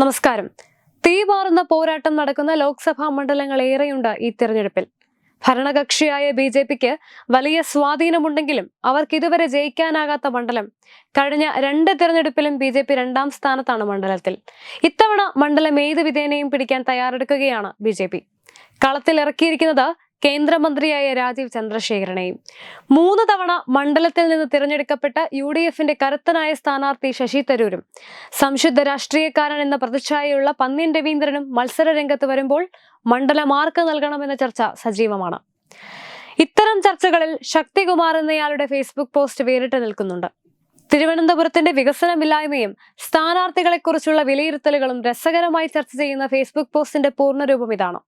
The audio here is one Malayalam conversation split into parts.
നമസ്കാരം. തീപാറുന്ന പോരാട്ടം നടക്കുന്ന ലോക്സഭാ മണ്ഡലങ്ങൾ ഏറെയുണ്ട് ഈ തിരഞ്ഞെടുപ്പിൽ. ഭരണകക്ഷിയായ ബി ജെ പിക്ക് വലിയ സ്വാധീനമുണ്ടെങ്കിലും അവർക്ക് ഇതുവരെ ജയിക്കാനാകാത്ത മണ്ഡലം. കഴിഞ്ഞ രണ്ട് തിരഞ്ഞെടുപ്പിലും ബി ജെ പി രണ്ടാം സ്ഥാനത്താണ് മണ്ഡലത്തിൽ. ഇത്തവണ മണ്ഡലം ഏത് വിധേനയും പിടിക്കാൻ തയ്യാറെടുക്കുകയാണ് ബി ജെ പി. കളത്തിൽ ഇറക്കിയിരിക്കുന്നത് കേന്ദ്രമന്ത്രിയായ രാജീവ് ചന്ദ്രശേഖരനെയും മൂന്ന് തവണ മണ്ഡലത്തിൽ നിന്ന് തിരഞ്ഞെടുക്കപ്പെട്ട യു ഡി എഫിന്റെ കരുത്തനായ സ്ഥാനാർത്ഥി ശശി തരൂരും സംശുദ്ധ രാഷ്ട്രീയക്കാരൻ എന്ന പ്രതിച്ഛായയുള്ള പന്ന്യൻ രവീന്ദ്രനും മത്സര രംഗത്ത് വരുമ്പോൾ മണ്ഡലം ആർക്ക് നൽകണമെന്ന ചർച്ച സജീവമാണ്. ഇത്തരം ചർച്ചകളിൽ ശക്തികുമാർ എന്നയാളുടെ ഫേസ്ബുക്ക് പോസ്റ്റ് വേറിട്ട് നിൽക്കുന്നുണ്ട്. തിരുവനന്തപുരത്തിന്റെ വികസനമില്ലായ്മയും സ്ഥാനാർത്ഥികളെക്കുറിച്ചുള്ള വിലയിരുത്തലുകളും രസകരമായി ചർച്ച ചെയ്യുന്ന ഫേസ്ബുക്ക് പോസ്റ്റിന്റെ പൂർണരൂപം ഇതാണ്.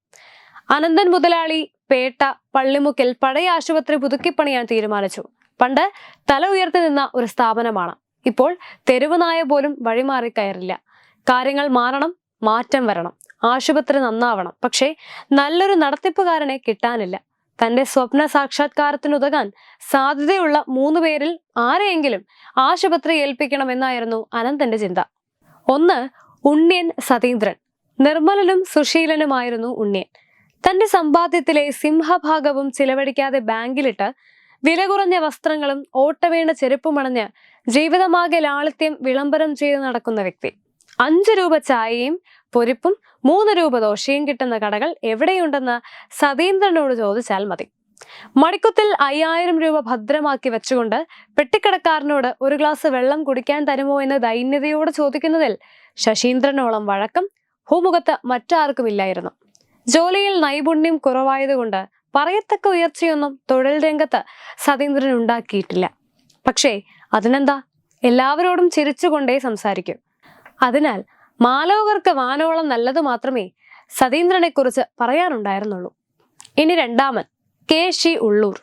അനന്തൻ മുതലാളി പേട്ട പള്ളിമുക്കൽ പഴയ ആശുപത്രി പുതുക്കിപ്പണിയാൻ തീരുമാനിച്ചു. പണ്ട് തല ഉയർത്തി നിന്ന ഒരു സ്ഥാപനമാണ്. ഇപ്പോൾ തെരുവുനായ പോലും വഴിമാറി കയറില്ല. കാര്യങ്ങൾ മാറണം മാറ്റം വരണം. ആശുപത്രി നന്നാവണം. പക്ഷേ നല്ലൊരു നടത്തിപ്പുകാരനെ കിട്ടാനില്ല. തന്റെ സ്വപ്ന സാക്ഷാത്കാരത്തിനുതകാൻ സാധ്യതയുള്ള മൂന്ന് പേരിൽ ആരെയെങ്കിലും ആശുപത്രി ഏൽപ്പിക്കണമെന്നായിരുന്നു അനന്തന്റെ ചിന്ത. ഒന്ന് ഉണ്ണിയൻ സതീന്ദ്രൻ. നിർമ്മലനും സുശീലനുമായിരുന്നു ഉണ്ണിയൻ. തന്റെ സമ്പാദ്യത്തിലെ സിംഹഭാഗവും ചിലവഴിക്കാതെ ബാങ്കിലിട്ട് വില കുറഞ്ഞ വസ്ത്രങ്ങളും ഓട്ടവേണ്ട ചെരുപ്പുമണഞ്ഞ് ജീവിതമാകെ ലാളിത്യം വിളംബരം ചെയ്ത് നടക്കുന്ന വ്യക്തി. അഞ്ച് രൂപ ചായയും പൊരിപ്പും മൂന്ന് രൂപ ദോശയും കിട്ടുന്ന കടകൾ എവിടെയുണ്ടെന്ന് സതീന്ദ്രനോട് ചോദിച്ചാൽ മതി. മടിക്കുത്തിൽ അയ്യായിരം രൂപ ഭദ്രമാക്കി വെച്ചുകൊണ്ട് പെട്ടിക്കടക്കാരനോട് ഒരു ഗ്ലാസ് വെള്ളം കുടിക്കാൻ തരുമോ എന്ന് ദൈന്യതയോട് ചോദിക്കുന്നതിൽ ശശീന്ദ്രനോളം വഴക്കം. ഭൂമുഖത്ത് മറ്റാർക്കുമില്ലായിരുന്നു. ജോലിയിൽ നൈപുണ്യം കുറവായതുകൊണ്ട് പറയത്തക്ക ഉയർച്ചയൊന്നും തൊഴിൽ രംഗത്ത് സതീന്ദ്രൻ ഉണ്ടാക്കിയിട്ടില്ല. പക്ഷേ അതിനെന്താ? എല്ലാവരോടും ചിരിച്ചുകൊണ്ടേ സംസാരിക്കും. അതിനാൽ മാലോകർക്ക് വാനോളം നല്ലത് മാത്രമേ സതീന്ദ്രനെ കുറിച്ച് പറയാനുണ്ടായിരുന്നുള്ളൂ. ഇനി രണ്ടാമൻ കെ. ഷി ഉള്ളൂർ.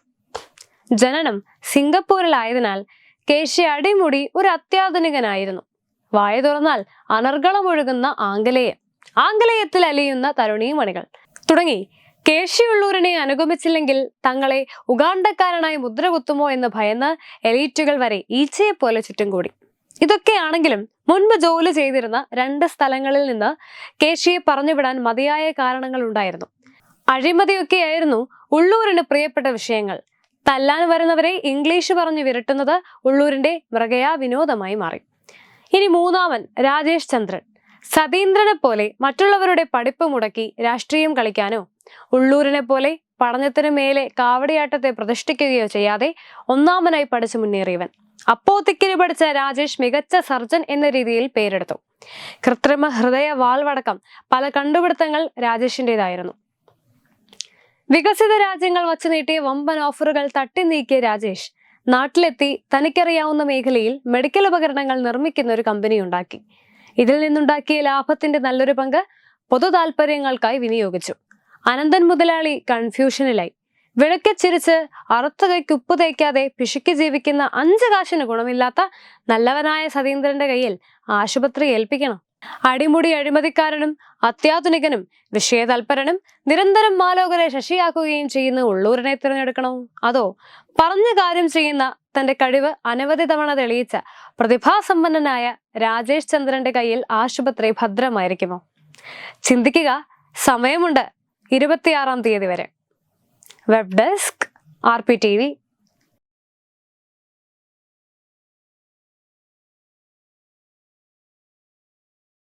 ജനനം സിംഗപ്പൂരിലായതിനാൽ കെ. ഷി അടിമുടി ഒരു അത്യാധുനികനായിരുന്നു. വായ തുറന്നാൽ അനർഗളമൊഴുകുന്ന ആംഗലേയം ആംഗലേയത്തിൽ അലിയുന്ന തരുണീമണികൾ തുടങ്ങി കേശിയുള്ളൂരിനെ അനുഗമിച്ചില്ലെങ്കിൽ തങ്ങളെ ഉഗാണ്ടക്കാരനായി മുദ്ര കുത്തുമോ എന്ന് ഭയന്ന് എലീറ്റുകൾ വരെ ഈച്ചയെ പോലെ ചുറ്റും കൂടി ഇതൊക്കെയാണെങ്കിലും മുൻപ് ജോലി ചെയ്തിരുന്ന രണ്ട് സ്ഥലങ്ങളിൽ നിന്ന് കേശിയെ പറഞ്ഞുവിടാൻ മതിയായ കാരണങ്ങൾ ഉണ്ടായിരുന്നു. അഴിമതിയൊക്കെയായിരുന്നു ഉള്ളൂരിന് പ്രിയപ്പെട്ട വിഷയങ്ങൾ. തല്ലാൻ വരുന്നവരെ ഇംഗ്ലീഷ് പറഞ്ഞു വിരട്ടുന്നത് ഉള്ളൂരിന്റെ മൃഗയാ വിനോദമായി മാറി. ഇനി മൂന്നാമൻ രാജേഷ് ചന്ദ്രൻ. സതീന്ദ്രനെ പോലെ മറ്റുള്ളവരുടെ പഠിപ്പ് മുടക്കി രാഷ്ട്രീയം കളിക്കാനോ ഉള്ളൂരിനെ പോലെ പഠനത്തിന് മേലെ കാവടിയാട്ടത്തെ പ്രതിഷ്ഠിക്കുകയോ ചെയ്യാതെ ഒന്നാമനായി പഠിച്ചു മുന്നേറിയവൻ. അപ്പോത്തിക്കിന് പഠിച്ച രാജേഷ് മികച്ച സർജൻ എന്ന രീതിയിൽ പേരെടുത്തു. കൃത്രിമ ഹൃദയ വാൾവടക്കം പല കണ്ടുപിടുത്തങ്ങൾ രാജേഷിന്റെതായിരുന്നു വികസിത രാജ്യങ്ങൾ വച്ചു നീട്ടിയ വമ്പൻ ഓഫറുകൾ തട്ടി നീക്കിയ രാജേഷ് നാട്ടിലെത്തി തനിക്കറിയാവുന്ന മേഖലയിൽ മെഡിക്കൽ ഉപകരണങ്ങൾ നിർമ്മിക്കുന്ന ഒരു കമ്പനി ഉണ്ടാക്കി ഇതിൽ നിന്നുണ്ടാക്കിയ ലാഭത്തിന്റെ നല്ലൊരു പങ്ക് പൊതു താല്പര്യങ്ങൾക്കായി വിനിയോഗിച്ചു. അനന്തൻ മുതലാളി കൺഫ്യൂഷനിലായി. വിളക്കച്ചിരിച്ച് അറുത്ത കൈക്ക് ഉപ്പ് തേക്കാതെ പിശുക്കി ജീവിക്കുന്ന അഞ്ച് കാശിന് ഗുണമില്ലാത്ത നല്ലവനായ സതീന്ദ്രന്റെ കയ്യിൽ ആശുപത്രി ഏൽപ്പിക്കണം. അടിമുടി അഴിമതിക്കാരനും അത്യാധുനികനും വിഷയതൽപരനും നിരന്തരം മാലോകരെ ശശിയാക്കുകയും ചെയ്യുന്ന ഉള്ളൂരിനെ തിരഞ്ഞെടുക്കണോ? അതോ പറഞ്ഞ കാര്യം ചെയ്യുന്ന തന്റെ കഴിവ് അനവധി തവണ തെളിയിച്ച പ്രതിഭാസമ്പന്നനായ രാജേഷ് ചന്ദ്രന്റെ കയ്യിൽ ആശുപത്രി ഭദ്രമായിരിക്കുമോ? ചിന്തിക്കുക. സമയമുണ്ട്. ഇരുപത്തിയാറാം തീയതി വരെ. Web desk R P T V